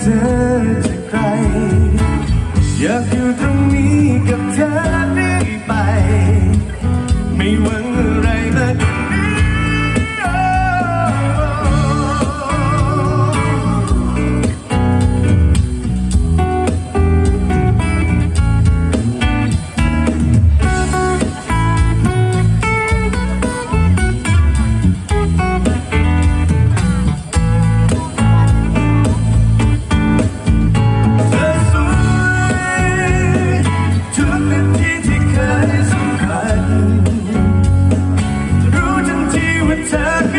เธอจาใคร อยากอยู่ตรงนี้กับเธอ cerca.